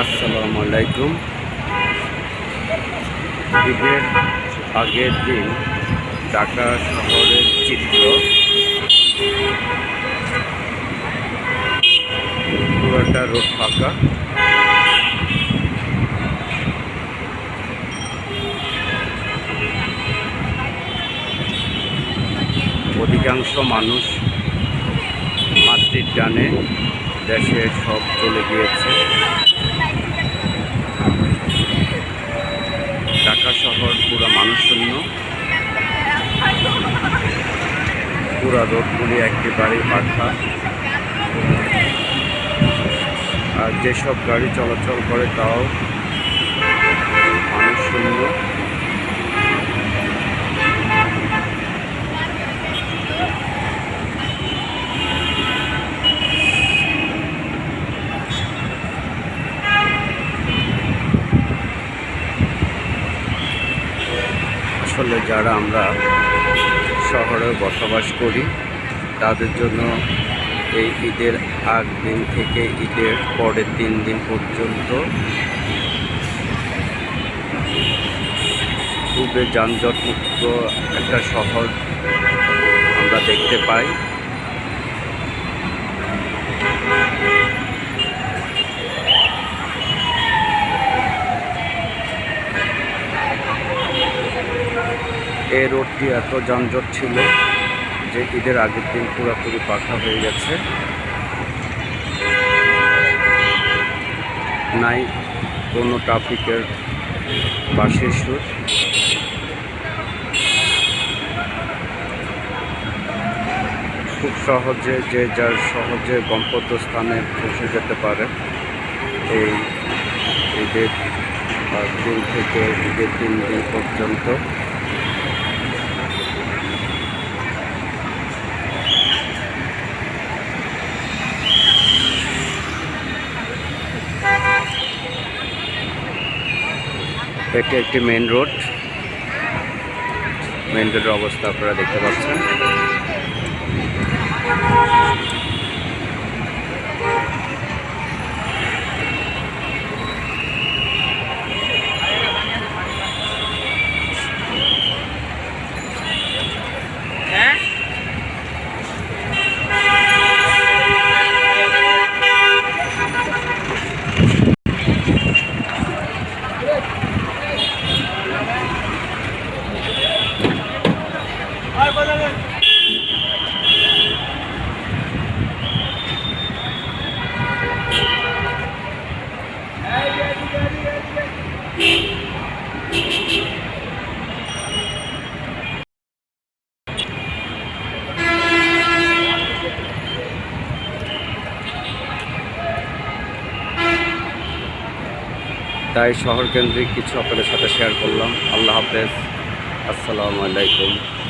আসসালামু আলাইকুম। ঈদের আগের দিন ঢাকা শহরের চিত্র পুরোটা রোড ফাঁকা। অধিকাংশ মানুষ মাতৃর টানে দেশে সব চলে গিয়েছে ঢাকা শহর পুরো মানুষশূন্য। পুরা রোডগুলি একেবারে পাঠা আর যেসব গাড়ি চলাচল করে তাও মানুষশূন্য। আসলে যারা আমরা শহরে বসবাস করি, তাদের জন্য এই ঈদের আগ দিন থেকে ঈদের পরের তিন দিন পর্যন্ত খুবই যানজটমুক্ত একটা শহর আমরা দেখতে পাই। এই রোডটি এত যানজট ছিল যে ঈদের আগের দিন পুরোপুরি পাখা হয়ে গেছে। নাই কোনো ট্রাফিকের বাসের সুর। খুব সহজে যে যার সহজে গন্তব্যস্থানে পৌঁছে যেতে পারে এই ঈদের দিন থেকে ঈদের তিন দিন পর্যন্ত। এটি একটি মেন রোড মেন রোডের অবস্থা আপনারা দেখতে পাচ্ছেন। তাই শহর কেন্দ্রিক কিছু আপনাদের সাথে শেয়ার করলাম। আল্লাহ হাফেজ। আসসালামু আলাইকুম।